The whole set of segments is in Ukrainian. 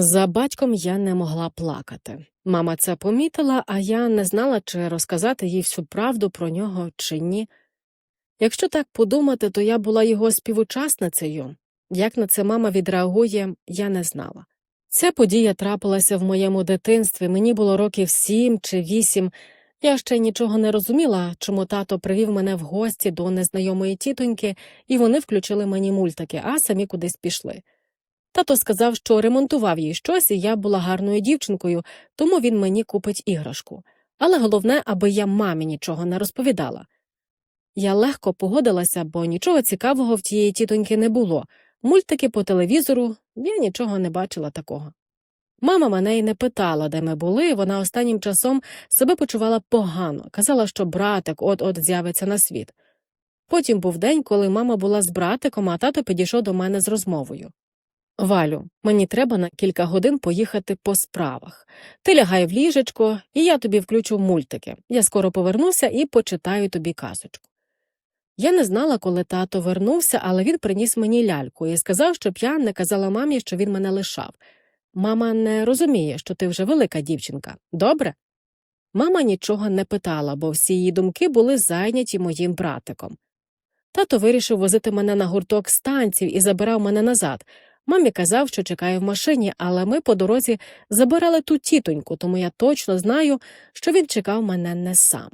За батьком я не могла плакати. Мама це помітила, а я не знала, чи розказати їй всю правду про нього чи ні. Якщо так подумати, то я була його співучасницею. Як на це мама відреагує, я не знала. Ця подія трапилася в моєму дитинстві, мені було років сім чи вісім. Я ще нічого не розуміла, чому тато привів мене в гості до незнайомої тітоньки, і вони включили мені мультики, а самі кудись пішли. Тато сказав, що ремонтував їй щось, і я була гарною дівчинкою, тому він мені купить іграшку. Але головне, аби я мамі нічого не розповідала. Я легко погодилася, бо нічого цікавого в тієї тітоньки не було. Мультики по телевізору я нічого не бачила такого. Мама мене й не питала, де ми були, вона останнім часом себе почувала погано, казала, що братик от-от з'явиться на світ. Потім був день, коли мама була з братиком, а тато підійшов до мене з розмовою. Валю, мені треба на кілька годин поїхати по справах. Ти лягай в ліжечко, і я тобі включу мультики. Я скоро повернуся і почитаю тобі казочку. Я не знала, коли тато вернувся, але він приніс мені ляльку і сказав, щоб я не казала мамі, що він мене лишав. Мама не розуміє, що ти вже велика дівчинка. Добре? Мама нічого не питала, бо всі її думки були зайняті моїм братиком. Тато вирішив возити мене на гурток станців і забирав мене назад. Мамі казав, що чекає в машині, але ми по дорозі забирали ту тітоньку, тому я точно знаю, що він чекав мене не сам.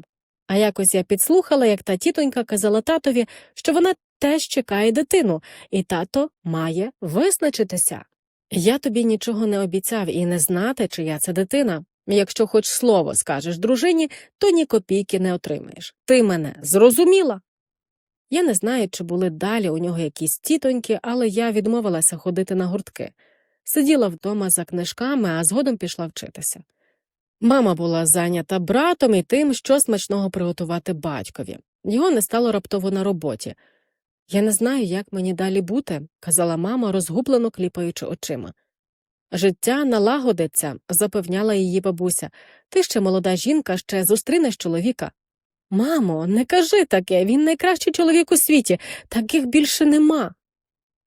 А якось я підслухала, як та тітонька казала татові, що вона теж чекає дитину, і тато має визначитися. Я тобі нічого не обіцяв і не знати, чия це дитина. Якщо хоч слово скажеш дружині, то ні копійки не отримаєш. Ти мене зрозуміла? Я не знаю, чи були далі у нього якісь тітоньки, але я відмовилася ходити на гуртки. Сиділа вдома за книжками, а згодом пішла вчитися. Мама була зайнята братом і тим, що смачного приготувати батькові. Його не стало раптово на роботі. Я не знаю, як мені далі бути, казала мама, розгублено кліпаючи очима. Життя налагодиться, запевняла її бабуся. Ти ще молода жінка, ще зустрінеш чоловіка. Мамо, не кажи таке, він найкращий чоловік у світі, таких більше нема.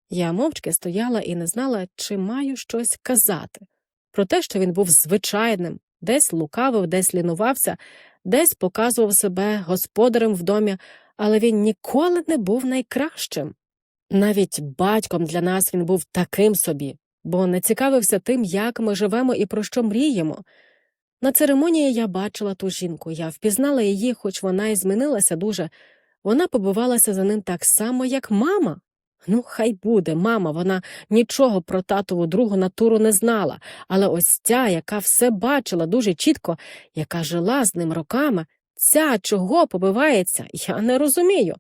Я мовчки стояла і не знала, чи маю щось казати. Про те, що він був звичайним, десь лукавив, десь лінувався, десь показував себе господарем в домі, але він ніколи не був найкращим. Навіть батьком для нас він був таким собі, бо не цікавився тим, як ми живемо і про що мріємо. На церемонії я бачила ту жінку, я впізнала її, хоч вона і змінилася дуже. Вона побивалася за ним так само, як мама. Ну, хай буде, мама, вона нічого про татову другу натуру не знала, але ось ця, яка все бачила дуже чітко, яка жила з ним роками, ця чого побивається, я не розумію.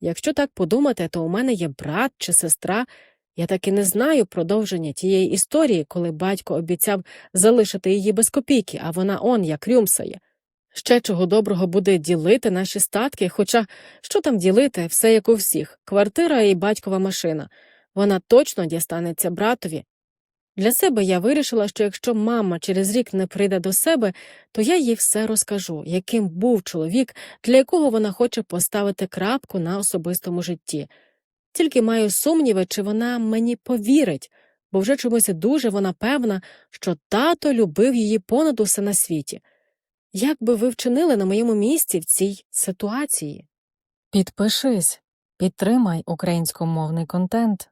Якщо так подумати, то у мене є брат чи сестра. Я так і не знаю продовження тієї історії, коли батько обіцяв залишити її без копійки, а вона он як рюмсає. Ще чого доброго буде ділити наші статки, хоча що там ділити, все як у всіх квартира і батькова машина. Вона точно дістанеться братові. Для себе я вирішила, що якщо мама через рік не прийде до себе, то я їй все розкажу, яким був чоловік, для якого вона хоче поставити крапку на особистому житті. Тільки маю сумніви, чи вона мені повірить, бо вже чомусь дуже вона певна, що тато любив її понад усе на світі. Як би ви вчинили на моєму місці в цій ситуації? Підпишись, підтримай українськомовний контент.